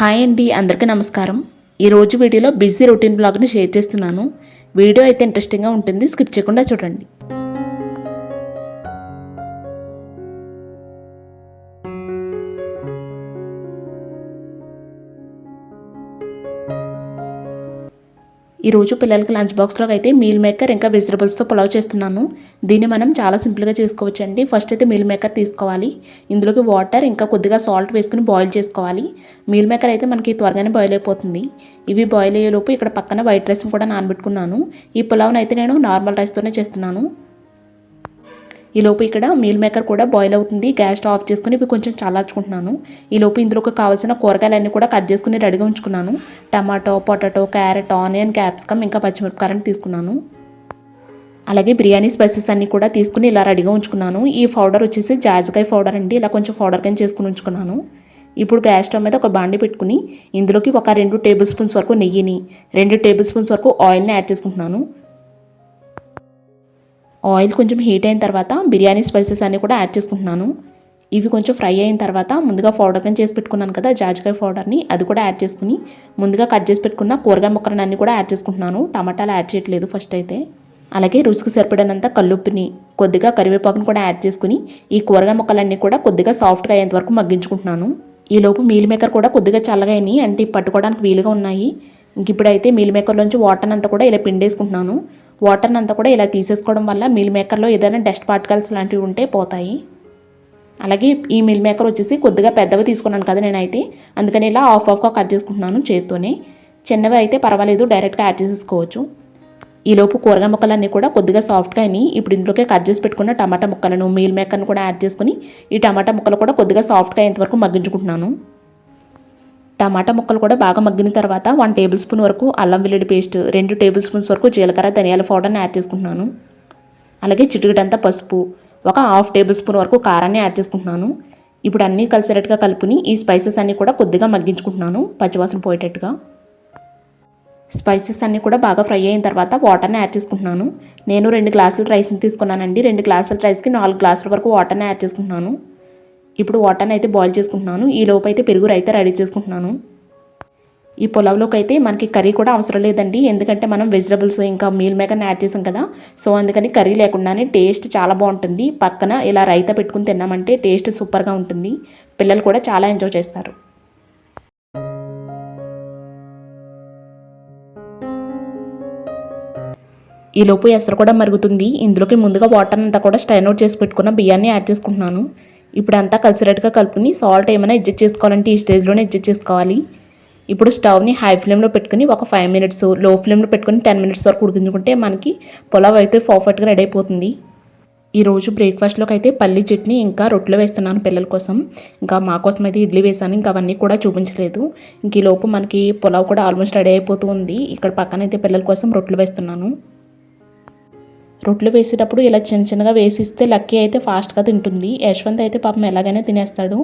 Hi అండి అందరికీ నమస్కారం. ఈరోజు వీడియోలో బిజీ రొటీన్ బ్లాగ్ని షేర్ చేస్తున్నాను. వీడియో అయితే ఇంట్రెస్టింగ్గా ఉంటుంది స్కిప్ చేయకుండా చూడండి. ఈరోజు పిల్లలకి లంచ్ బాక్స్లోకి అయితే మీల్ మేకర్ ఇంకా వెజిటబుల్స్తో పులావ్ చేస్తున్నాను. దీన్ని మనం చాలా సింపుల్గా చేసుకోవచ్చండి. ఫస్ట్ అయితే మీల్ మేకర్ తీసుకోవాలి. ఇందులోకి వాటర్ ఇంకా కొద్దిగా సాల్ట్ వేసుకుని బాయిల్ చేసుకోవాలి. మీల్ మేకర్ అయితే మనకి త్వరగానే బాయిల్ అయిపోతుంది. ఇవి బాయిల్ అయ్యేలోపు ఇక్కడ పక్కన వైట్ రైస్ని కూడా నానబెట్టుకున్నాను. ఈ పులావ్ని అయితే నేను నార్మల్ రైస్తోనే చేస్తున్నాను. ఈలోపు ఇక్కడ మీల్ మేకర్ కూడా బాయిల్ అవుతుంది. గ్యాస్ ఆఫ్ చేసుకుని ఇవి కొంచెం చల్లార్చుకుంటున్నాను. ఈలోపు ఇందులోకి కావాల్సిన కూరగాయలన్నీ కూడా కట్ చేసుకుని రెడీగా ఉంచుకున్నాను. Tomato potato carrot onion capsicum ఇంకా పచ్చిమిరపకాయలను తీసుకున్నాను. అలాగే బిర్యానీ స్పైసెస్ అన్నీ కూడా తీసుకుని ఇలా రెడీగా ఉంచుకున్నాను. ఈ పౌడర్ వచ్చేసి జాజికాయ పౌడర్ అండి. ఇలా కొంచెం పౌడర్ కింద చేసుకుని ఉంచుకున్నాను. ఇప్పుడు గ్యాస్ స్టవ్ మీద ఒక బాండి పెట్టుకుని ఇందులోకి ఒక రెండు టేబుల్ స్పూన్స్ వరకు నెయ్యిని రెండు టేబుల్ స్పూన్స్ వరకు ఆయిల్ని యాడ్ చేసుకుంటున్నాను. ఆయిల్ కొంచెం హీట్ అయిన తర్వాత బిర్యానీ స్పైసెస్ అన్నీ కూడా యాడ్ చేసుకుంటున్నాను. ఇవి కొంచెం ఫ్రై అయిన తర్వాత ముందుగా పౌడర్ కింద చేసి పెట్టుకున్నాను కదా జాజికాయ పౌడర్ని అది కూడా యాడ్ చేసుకుని ముందుగా కట్ చేసి పెట్టుకున్న కూరగాయ ముక్కలను అన్నీ కూడా యాడ్ చేసుకుంటున్నాను. టమాటాలు యాడ్ చేయట్లేదు ఫస్ట్ అయితే. అలాగే రుచికి సరిపడినంత కల్లుప్పిని కొద్దిగా కరివేపాకుని కూడా యాడ్ చేసుకుని ఈ కూరగాయ ముక్కలన్నీ కూడా కొద్దిగా సాఫ్ట్గా అయ్యేంత వరకు మగ్గించుకుంటున్నాను. ఈలోపు మీల్ మేకర్ కూడా కొద్దిగా చల్లగా అయినాయి అంటే పట్టుకోవడానికి వీలుగా ఉన్నాయి. ఇంక ఇప్పుడైతే మీల్ మేకర్లోంచి వాటర్ అంతా కూడా ఇలా పిండేసుకుంటున్నాను. వాటర్ని అంతా కూడా ఇలా తీసేసుకోవడం వల్ల మీల్ మేకర్లో ఏదైనా డస్ట్ పార్టికల్స్ లాంటివి ఉంటే పోతాయి. అలాగే ఈ మిల్ మేకర్ వచ్చేసి కొద్దిగా పెద్దవి తీసుకున్నాను కదా నేనైతే. అందుకని ఇలా ఆఫ్ ఆఫ్గా కట్ చేసుకుంటున్నాను చేత్తోనే. చిన్నవి అయితే పర్వాలేదు డైరెక్ట్గా యాడ్ చేసేసుకోవచ్చు. ఈలోపు కూరగాయ ముక్కలన్నీ కూడా కొద్దిగా సాఫ్ట్గా అయినాయి. ఇప్పుడు ఇందులోకి కట్ చేసి పెట్టుకున్న టమాటా ముక్కలను మీల్ మేకర్ని కూడా యాడ్ చేసుకుని ఈ టమాటా ముక్కలు కూడా కొద్దిగా సాఫ్ట్గా అయ్యేంతవరకు మగ్గించుకుంటున్నాను. టమాటా ముక్కలు కూడా బాగా మగ్గిన తర్వాత వన్ టేబుల్ స్పూన్ వరకు అల్లం వెల్లుల్లి పేస్ట్ రెండు టేబుల్ స్పూన్స్ వరకు జీలకర్ర ధనియాల పౌడర్ని యాడ్ చేసుకుంటున్నాను. అలాగే చిటికటంతా పసుపు ఒక హాఫ్ టేబుల్ స్పూన్ వరకు కారాన్ని యాడ్ చేసుకుంటున్నాను. ఇప్పుడు అన్నీ కలిసేటట్టుగా కలుపుని ఈ స్పైసెస్ అన్నీ కూడా కొద్దిగా మగ్గించుకుంటున్నాను పచ్చివాసన పోయేటట్టుగా. స్పైసెస్ అన్నీ కూడా బాగా ఫ్రై అయిన తర్వాత వాటర్ని యాడ్ చేసుకుంటున్నాను. నేను రెండు గ్లాసుల రైస్ని తీసుకున్నానండి. రెండు గ్లాసుల రైస్కి నాలుగు గ్లాసుల వరకు వాటర్ని యాడ్ చేసుకుంటున్నాను. ఇప్పుడు వాటర్ని అయితే బాయిల్ చేసుకుంటున్నాను. ఈ లోపు అయితే పెరుగు అయితే రెడీ చేసుకుంటున్నాను. ఈ పొలంలోకి అయితే మనకి కర్రీ కూడా అవసరం లేదండి. ఎందుకంటే మనం వెజిటబుల్స్ ఇంకా మీల్ మేకర్ని యాడ్ చేసాం కదా. సో అందుకని కర్రీ లేకుండానే టేస్ట్ చాలా బాగుంటుంది. పక్కన ఇలా రైతా పెట్టుకుని తిన్నామంటే టేస్ట్ సూపర్గా ఉంటుంది. పిల్లలు కూడా చాలా ఎంజాయ్ చేస్తారు. ఈ లోపు ఎసరు కూడా మరుగుతుంది. ఇందులోకి ముందుగా వాటర్ అంతా కూడా స్టైన్ అవుట్ చేసి పెట్టుకున్న బియ్యాన్ని యాడ్ చేసుకుంటున్నాను. ఇప్పుడు అంతా కలిసినట్టుగా కలుపుకుని సాల్ట్ ఏమైనా అడ్జస్ట్ చేసుకోవాలంటే ఈ స్టేజ్లోనే అడ్జస్ట్ చేసుకోవాలి. ఇప్పుడు స్టవ్ని హై ఫ్లేమ్లో పెట్టుకుని ఒక ఫైవ్ మినిట్స్లో ఫ్లేమ్లో పెట్టుకుని టెన్ మినిట్స్ వరకు ఉడికించుకుంటే మనకి పులావ్ అయితే పర్ఫెక్ట్గా రెడీ అయిపోతుంది. ఈరోజు బ్రేక్ఫాస్ట్లోకి అయితే పల్లి చట్నీ ఇంకా రొట్టెలు వేస్తున్నాను పిల్లల కోసం. ఇంకా మా కోసం అయితే ఇడ్లీ వేసాను ఇంకా అవన్నీ కూడా చూపించలేదు. ఇంక ఈ లోపు మనకి పులావ్ కూడా ఆల్మోస్ట్ రెడీ అయిపోతుంది ఇక్కడ పక్కన అయితే పిల్లల కోసం రొట్టెలు వేస్తున్నాను. రొట్టెలు వేసేటప్పుడు ఇలా చిన్న చిన్నగా వేసిస్తే లక్కీ అయితే ఫాస్ట్గా తింటుంది. యశ్వంత్ అయితే పాపం ఎలాగైనా తినేస్తాడు.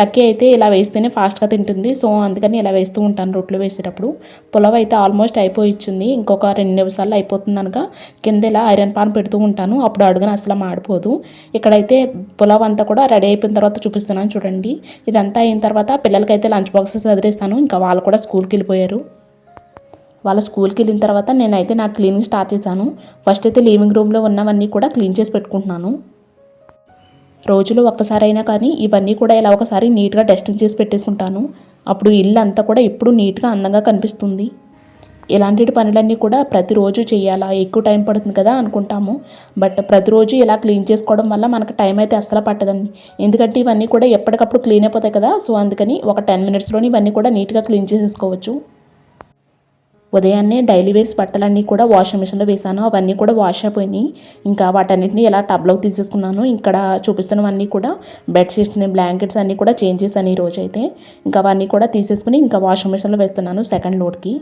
లక్కీ అయితే ఇలా వేస్తేనే ఫాస్ట్గా తింటుంది. సో అందుకని ఇలా వేస్తూ ఉంటాను రొట్లు వేసేటప్పుడు. పులావ్ అయితే ఆల్మోస్ట్ అయిపోయిచ్చింది. ఇంకొక రెండు నిమిషాల్లో అయిపోతుంది అనగా కింద ఇలా ఐరన్ పాన్ పెడుతూ ఉంటాను. అప్పుడు అడుగున అసలు మాడిపోదు. ఇక్కడైతే పులావ్ అంతా కూడా రెడీ అయిపోయిన తర్వాత చూపిస్తున్నాను చూడండి. ఇదంతా అయిన తర్వాత పిల్లలకైతే లంచ్ బాక్సెస్ వదిలేస్తాను. ఇంకా వాళ్ళు కూడా స్కూల్కి వెళ్ళిపోయారు. వాళ్ళ స్కూల్కి వెళ్ళిన తర్వాత నేనైతే నా క్లీనింగ్ స్టార్ట్ చేశాను. ఫస్ట్ అయితే లివింగ్ రూమ్లో ఉన్నవన్నీ కూడా క్లీన్ చేసి పెట్టుకుంటున్నాను. రోజులో ఒక్కసారైనా కానీ ఇవన్నీ కూడా ఇలా ఒకసారి నీట్గా డస్టింగ్ చేసి పెట్టేసుకుంటాను. అప్పుడు ఇల్లు అంతా కూడా ఎప్పుడు నీట్గా అందంగా కనిపిస్తుంది. ఇలాంటి పనులన్నీ కూడా ప్రతిరోజు చేయాలా? ఎక్కువ టైం పడుతుంది కదా అనుకుంటాము. బట్ ప్రతిరోజు ఇలా క్లీన్ చేసుకోవడం వల్ల మనకు టైం అయితే అస్సలు పట్టదండి. ఎందుకంటే ఇవన్నీ కూడా ఎప్పటికప్పుడు క్లీన్ అయిపోతాయి కదా. సో అందుకని ఒక టెన్ మినిట్స్లోని ఇవన్నీ కూడా నీట్గా క్లీన్ చేసేసుకోవచ్చు. ఉదయాన్నే డైలీ వేర్స్ బట్టలన్నీ కూడా వాషింగ్ మిషన్లో వేసాను. అవన్నీ కూడా వాష్ అయిపోయినాయి. ఇంకా వాటన్నిటిని ఎలా టబ్లోకి తీసేసుకున్నాను ఇక్కడ చూపిస్తున్నవన్నీ కూడా బెడ్షీట్స్ని బ్లాంకెట్స్ అన్నీ కూడా చేంజ్ చేశాను ఈ రోజు అయితే ఇంకా అవన్నీ కూడా తీసేసుకుని ఇంకా వాషింగ్ మిషన్లో వేస్తున్నాను సెకండ్ లోడ్కి.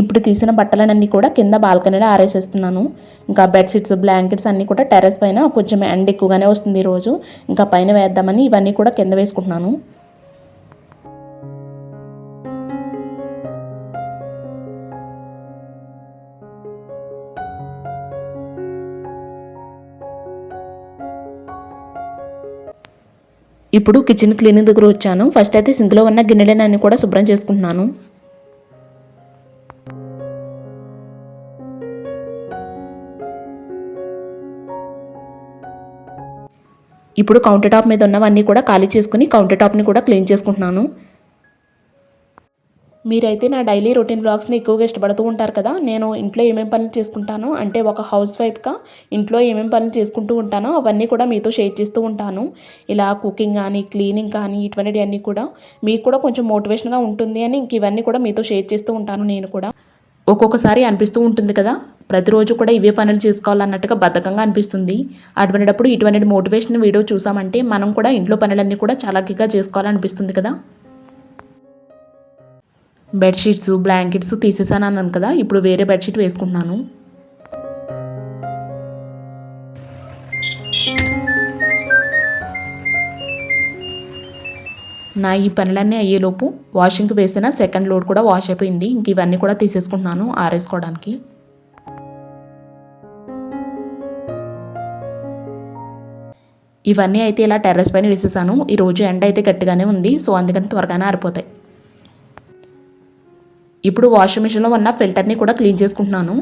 ఇప్పుడు తీసిన బట్టలన్నీ కూడా కింద బాల్కనీలో ఆరేసేస్తున్నాను. ఇంకా బెడ్షీట్స్ బ్లాంకెట్స్ అన్నీ కూడా టెర్రస్ పైన కొంచెం ఎండ్ ఎక్కువగానే వస్తుంది ఈరోజు ఇంకా పైన వేద్దామని ఇవన్నీ కూడా కింద వేసుకుంటున్నాను. ఇప్పుడు కిచెన్ క్లీనింగ్ దగ్గర వచ్చాను. ఫస్ట్ అయితే సింక్లో ఉన్న గిన్నెలన్నీ కూడా శుభ్రం చేసుకుంటున్నాను. ఇప్పుడు కౌంటర్ టాప్ మీద ఉన్నవన్నీ కూడా ఖాళీ చేసుకుని కౌంటర్ టాప్ని కూడా క్లీన్ చేసుకుంటున్నాను. మీరైతే నా డైలీ రొటీన్ బ్లాగ్స్ని ఎక్కువగా ఇష్టపడుతూ ఉంటారు కదా నేను ఇంట్లో ఏమేమి పనులు చేసుకుంటాను అంటే ఒక హౌస్ వైఫ్గా ఇంట్లో ఏమేమి పనులు చేసుకుంటూ ఉంటానో అవన్నీ కూడా మీతో షేర్ చేస్తూ ఉంటాను. ఇలా కుకింగ్ కానీ క్లీనింగ్ కానీ ఇటువంటి అన్నీ కూడా మీకు కూడా కొంచెం మోటివేషన్గా ఉంటుంది అని ఇంక ఇవన్నీ కూడా మీతో షేర్ చేస్తూ ఉంటాను నేను కూడా. ఒక్కొక్కసారి అనిపిస్తూ ఉంటుంది కదా ప్రతిరోజు కూడా ఇవే పనులు చేసుకోవాలన్నట్టుగా బద్ధకంగా అనిపిస్తుంది. అటువంటిటప్పుడు ఇటువంటి మోటివేషన్ వీడియో చూసామంటే మనం కూడా ఇంట్లో పనులన్నీ కూడా చలాకీగా చేసుకోవాలనిపిస్తుంది కదా. బెడ్షీట్స్ బ్లాంకెట్స్ తీసేసాను అన్నాను కదా ఇప్పుడు వేరే బెడ్షీట్ వేసుకుంటున్నాను. నా ఈ పనులన్నీ అయ్యేలోపు వాషింగ్కి వేసిన సెకండ్ లోడ్ కూడా వాష్ అయిపోయింది. ఇంక ఇవన్నీ కూడా తీసేసుకుంటున్నాను ఆరేసుకోవడానికి. ఇవన్నీ అయితే ఇలా టెర్రస్ పైన వేసేసాను. ఈరోజు ఎండ అయితే గట్టిగానే ఉంది సో అందుకని త్వరగానే ఆరిపోతాయి. ఇప్పుడు వాషింగ్ మిషన్లో ఉన్న ఫిల్టర్ని కూడా క్లీన్ చేసుకుంటున్నాను.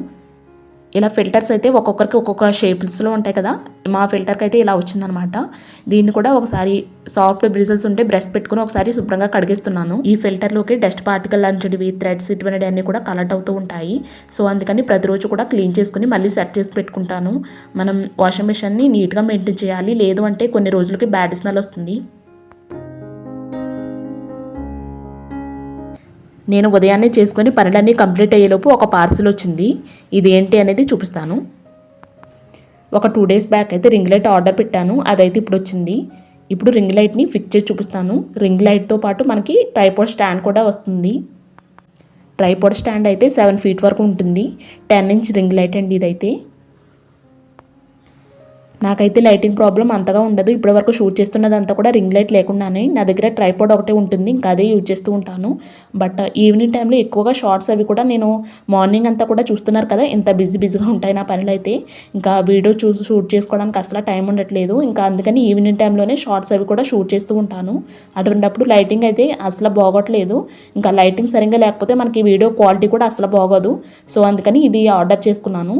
ఇలా ఫిల్టర్స్ అయితే ఒక్కొక్కరికి ఒక్కొక్క షేప్స్లో ఉంటాయి కదా మా ఫిల్టర్కి అయితే ఇలా వచ్చిందనమాట. దీన్ని కూడా ఒకసారి సాఫ్ట్ బ్రిజల్స్ ఉంటే బ్రష్ పెట్టుకుని ఒకసారి శుభ్రంగా కడిగిస్తున్నాను. ఈ ఫిల్టర్లోకి డస్ట్ పార్టికల్ లాంటివి థ్రెడ్స్ ఇటువంటివి అన్నీ కూడా కలెక్ట్ అవుతూ ఉంటాయి. సో అందుకని ప్రతిరోజు కూడా క్లీన్ చేసుకుని మళ్ళీ సెట్ చేసి పెట్టుకుంటాను. మనం వాషింగ్ మిషన్ని నీట్గా మెయింటైన్ చేయాలి. లేదు అంటే కొన్ని రోజులకి బ్యాడ్ స్మెల్ వస్తుంది. నేను ఉదయాన్నే చేసుకొని పనులన్నీ కంప్లీట్ అయ్యేలోపు ఒక పార్సిల్ వచ్చింది. ఇది ఏంటి అనేది చూపిస్తాను. ఒక టూ డేస్ బ్యాక్ అయితే రింగ్ లైట్ ఆర్డర్ పెట్టాను. అదైతే ఇప్పుడు వచ్చింది. ఇప్పుడు రింగ్ లైట్ని ఫిక్స్ చేసి చూపిస్తాను. రింగ్ లైట్తో పాటు మనకి ట్రైపోడ్ స్టాండ్ కూడా వస్తుంది. ట్రైపోడ్ స్టాండ్ అయితే సెవెన్ ఫీట్ వరకు ఉంటుంది. టెన్ ఇంచ్ రింగ్ లైట్ అండి ఇదైతే. నాకైతే లైటింగ్ ప్రాబ్లం అంతగా ఉండదు. ఇప్పటివరకు షూట్ చేస్తున్నదంతా కూడా రింగ్ లైట్ లేకుండానే. నా దగ్గర ట్రైపాడ్ ఒకటే ఉంటుంది. ఇంకా అదే యూజ్ చేస్తూ ఉంటాను. బట్ ఈవినింగ్ టైంలో ఎక్కువగా షార్ట్స్ అవి కూడా నేను మార్నింగ్ అంతా కూడా చూస్తున్నారు కదా. ఇంత బిజీ బిజీగా ఉంటాయి నా పనులు అయితే ఇంకా వీడియో చూ షూట్ చేసుకోవడానికి అసలు టైం ఉండట్లేదు. ఇంకా అందుకని ఈవినింగ్ టైంలోనే షార్ట్స్ అవి కూడా షూట్ చేస్తూ ఉంటాను. అటువంటిప్పుడు లైటింగ్ అయితే అసలు బాగోట్లేదు. ఇంకా లైటింగ్ సరిగ్గా లేకపోతే మనకి వీడియో క్వాలిటీ కూడా అసలు బాగోదు. సో అందుకని ఇది ఆర్డర్ చేసుకున్నాను.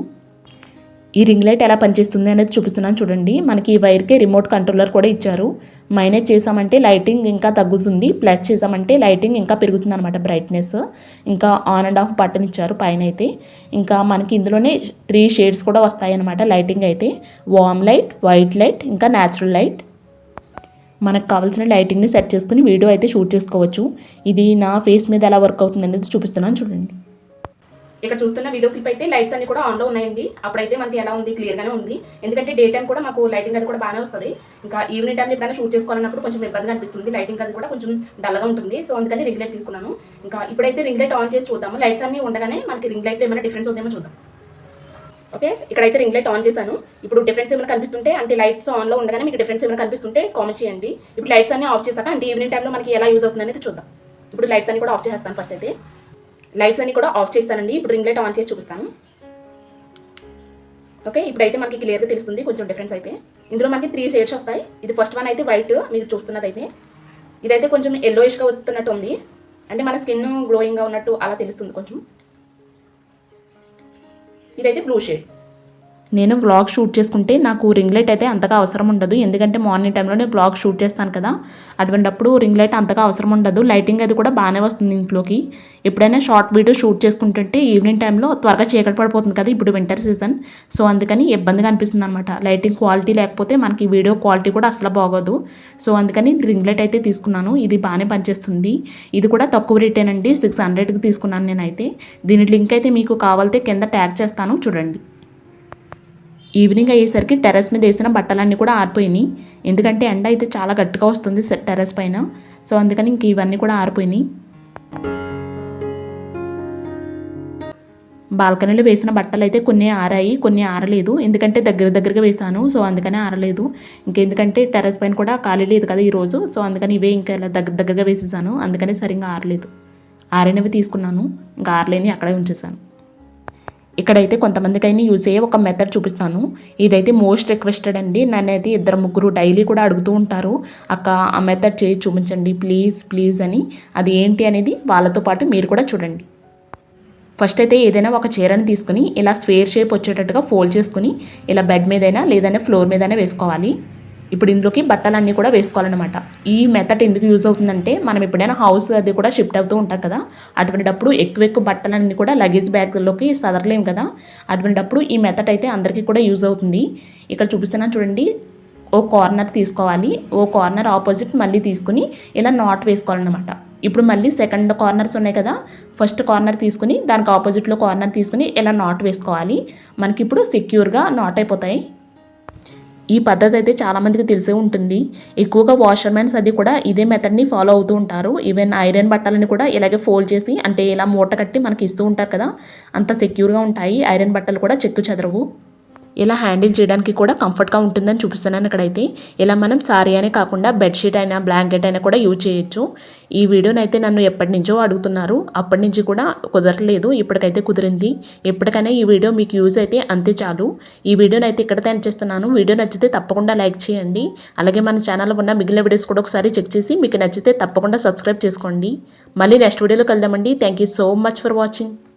ఈ రింగ్ లైట్ ఎలా పనిచేస్తుంది అనేది చూపిస్తున్నాను చూడండి. మనకి ఈ వైర్కే రిమోట్ కంట్రోలర్ కూడా ఇచ్చారు. మైనేజ్ చేసామంటే లైటింగ్ ఇంకా తగ్గుతుంది. ప్లస్ చేసామంటే లైటింగ్ ఇంకా పెరుగుతుంది అనమాట బ్రైట్నెస్ ఇంకా ఆన్ అండ్ ఆఫ్ బటన్ ఇచ్చారు పైన అయితే ఇంకా మనకి ఇందులోనే త్రీ షేడ్స్ కూడా వస్తాయి అనమాట లైటింగ్ అయితే. వామ్ లైట్ వైట్ లైట్ ఇంకా న్యాచురల్ లైట్ మనకు కావాల్సిన లైటింగ్ని సెట్ చేసుకుని వీడియో అయితే షూట్ చేసుకోవచ్చు. ఇది నా ఫేస్ మీద ఎలా వర్క్ అవుతుంది అనేది చూపిస్తున్నాను చూడండి. ఇక్కడ చూస్తున్న వీడియో క్లిప్ అయితే లైట్స్ అన్ని కూడా ఆన్లో ఉన్నాయండి. అప్పుడైతే మనకి ఎలా ఉంది? క్లియర్గానే ఉంది. ఎందుకంటే డే టైం కూడా మాకు లైటింగ్ అది కూడా బాగానే వస్తుంది. ఇంకా ఈవినింగ్ టైం ఎప్పుడైనా షూట్ చేసుకోవాలన్నప్పుడు కొంచెం ఇబ్బందిగా అనిపిస్తుంది. లైటింగ్ అది కూడా కొంచెం డల్గా ఉంటుంది. సో అందుకని రింగ్ లైట్ తీసుకున్నాను. ఇంకా ఇప్పుడైతే రింగ్ లైట్ ఆన్ చేసి చూద్దాము. లైట్స్ అన్ని ఉండగానే మనకి రింగ్ లైట్ ఏమైనా డిఫరెన్స్ ఉందేమో చూద్దాం. ఓకే ఇక్కడైతే రింగ్ లైట్ ఆన్ చేశాను. ఇప్పుడు డిఫరెన్స్ ఏమైనా కనిపిస్తుంటే అంటే లైట్స్ ఆన్లో ఉండగానే మీకు డిఫరెన్స్ ఏమైనా కనిపిస్తుంటే కామెంట్ చేయండి. ఇప్పుడు లైట్స్ అన్ని ఆఫ్ చేశాక అంటే ఈవినింగ్ టైంలో మనకి ఎలా యూజ్ అవుతుంది అనేది చూద్దాం. ఇప్పుడు లైట్స్ అన్ని కూడా ఆఫ్ చేసేస్తాను ఫస్ట్ అయితే. లైట్స్ అన్ని కూడా ఆఫ్ చేస్తానండి. ఇప్పుడు రింగ్ లైట్ ఆన్ చేసి చూపిస్తాను. ఓకే ఇప్పుడైతే మనకి క్లియర్గా తెలుస్తుంది కొంచెం డిఫరెన్స్ అయితే. ఇందులో మనకి త్రీ షేడ్స్ వస్తాయి. ఇది ఫస్ట్ వన్ అయితే వైట్ మీరు చూస్తున్నది అయితే ఇదైతే కొంచెం ఎల్లోయిష్గా వస్తున్నట్టు ఉంది. అంటే మన స్కిన్ గ్లోయింగ్గా ఉన్నట్టు అలా తెలుస్తుంది కొంచెం. ఇదైతే బ్లూ షేడ్ నేను వ్లాగ్ షూట్ చేసుకుంటే నాకు రింగ్ లైట్ అయితే అంతగా అవసరం ఉండదు. ఎందుకంటే మార్నింగ్ టైంలో నేను వ్లాగ్ షూట్ చేస్తాను కదా. అటువంటిప్పుడు రింగ్ లైట్ అంతగా అవసరం ఉండదు. లైటింగ్ అది కూడా బాగానే వస్తుంది ఇంట్లోకి. ఎప్పుడైనా షార్ట్ వీడియో షూట్ చేసుకుంటుంటే ఈవినింగ్ టైంలో త్వరగా చీకటి పడిపోతుంది కదా ఇప్పుడు వింటర్ సీజన్ సో అందుకని ఇబ్బందిగా అనిపిస్తుంది అనమాట లైటింగ్ క్వాలిటీ లేకపోతే మనకి వీడియో క్వాలిటీ కూడా అసలు బాగోదు. సో అందుకని రింగ్ లైట్ అయితే తీసుకున్నాను. ఇది బాగానే పనిచేస్తుంది. ఇది కూడా తక్కువ రేటేనండి సిక్స్ హండ్రెడ్కి తీసుకున్నాను నేనైతే. దీని లింక్ అయితే మీకు కావాలితే కింద ట్యాగ్ చేస్తాను. చూడండి. ఈవినింగ్ అయ్యేసరికి టెర్రస్ మీద వేసిన బట్టలన్నీ కూడా ఆరిపోయినాయి. ఎందుకంటే ఎండ అయితే చాలా గట్టిగా వస్తుంది సె- టెర్రస్ పైన. సో అందుకని ఇంక ఇవన్నీ కూడా ఆరిపోయినాయి. బాల్కనీలో వేసిన బట్టలు అయితే కొన్ని ఆరాయి కొన్ని ఆరలేదు. ఎందుకంటే దగ్గర దగ్గరగా వేసాను సో అందుకనే ఆరలేదు. ఇంకెందుకంటే టెర్రస్ పైన కూడా ఖాళీ లేదు కదా ఈరోజు సో అందుకని ఇవే ఇంకా ఇలా దగ్గర దగ్గరగా వేసేసాను. అందుకనే సరిగ్గా ఆరలేదు. ఆరినవి తీసుకున్నాను. ఇంకా ఆరలేని అక్కడే ఉంచేసాను ఇక్కడైతే కొంతమందికైనా యూజ్ అయ్యే ఒక మెథడ్ చూపిస్తాను. ఇదైతే మోస్ట్ రిక్వెస్టెడ్ అండి. నన్నైతే ఇద్దరు ముగ్గురు డైలీ కూడా అడుగుతూ ఉంటారు. అక్క ఆ మెథడ్ చేసి చూపించండి. ప్లీజ్ ప్లీజ్ అని. అది ఏంటి అనేది వాళ్ళతో పాటు మీరు కూడా చూడండి. ఫస్ట్ అయితే ఏదైనా ఒక చీరను తీసుకుని ఇలా స్వేర్ షేప్ వచ్చేటట్టుగా ఫోల్డ్ చేసుకుని ఇలా బెడ్ మీదైనా లేదంటే ఫ్లోర్ మీదైనా వేసుకోవాలి. ఇప్పుడు ఇందులోకి బట్టలన్నీ కూడా వేసుకోవాలన్నమాట. ఈ మెథడ్ ఎందుకు యూజ్ అవుతుందంటే మనం ఎప్పుడైనా హౌస్ అది కూడా షిఫ్ట్ అవుతూ ఉంటాం కదా అటువంటిప్పుడు ఎక్కువ ఎక్కువ బట్టలన్నీ కూడా లగేజ్ బ్యాగ్లోకి సదరలేం కదా అటువంటిప్పుడు ఈ మెథడ్ అయితే అందరికీ కూడా యూజ్ అవుతుంది. ఇక్కడ చూపిస్తున్నాను చూడండి ఓ కార్నర్ తీసుకోవాలి ఓ కార్నర్ ఆపోజిట్ మళ్ళీ తీసుకుని ఇలా నాట్ వేసుకోవాలన్నమాట. ఇప్పుడు మళ్ళీ సెకండ్ కార్నర్స్ ఉన్నాయి కదా ఫస్ట్ కార్నర్ తీసుకుని దానికి ఆపోజిట్లో కార్నర్ తీసుకుని ఇలా నాట్ వేసుకోవాలి. మనకి ఇప్పుడు సెక్యూర్గా నాట్ అయిపోతాయి. ఈ పద్ధతి అయితే చాలామందికి తెలిసే ఉంటుంది. ఎక్కువగా వాషర్మెన్స్ అది కూడా ఇదే మెథడ్ని ఫాలో అవుతూ ఉంటారు. ఈవెన్ ఐరన్ బట్టలని కూడా ఇలాగే ఫోల్డ్ చేసి అంటే ఇలా మూట కట్టి మనకి ఇస్తూ ఉంటారు కదా అంత సెక్యూర్గా ఉంటాయి. ఐరన్ బట్టలు కూడా చెక్కు చెదరవు. ఇలా హ్యాండిల్ చేయడానికి కూడా కంఫర్ట్గా ఉంటుందని చూపిస్తున్నాను ఇక్కడైతే. ఇలా మనం సారీ అనే కాకుండా బెడ్షీట్ అయినా బ్లాంకెట్ అయినా కూడా యూజ్ చేయొచ్చు. ఈ వీడియోనైతే నన్ను ఎప్పటి నుంచో అడుగుతున్నారు. అప్పటి నుంచి కూడా కుదరలేదు ఇప్పటికైతే కుదిరింది. ఎప్పటికైనా ఈ వీడియో మీకు యూజ్ అయితే అంతే చాలు. ఈ వీడియోనైతే ఇక్కడ తయారు చేస్తున్నాను. వీడియో నచ్చితే తప్పకుండా లైక్ చేయండి. అలాగే మన ఛానల్లో ఉన్న మిగిలిన వీడియోస్ కూడా ఒకసారి చెక్ చేసి మీకు నచ్చితే తప్పకుండా సబ్స్క్రైబ్ చేసుకోండి. మళ్ళీ నెక్స్ట్ వీడియోలో కలుద్దామండి. Thank you so much for watching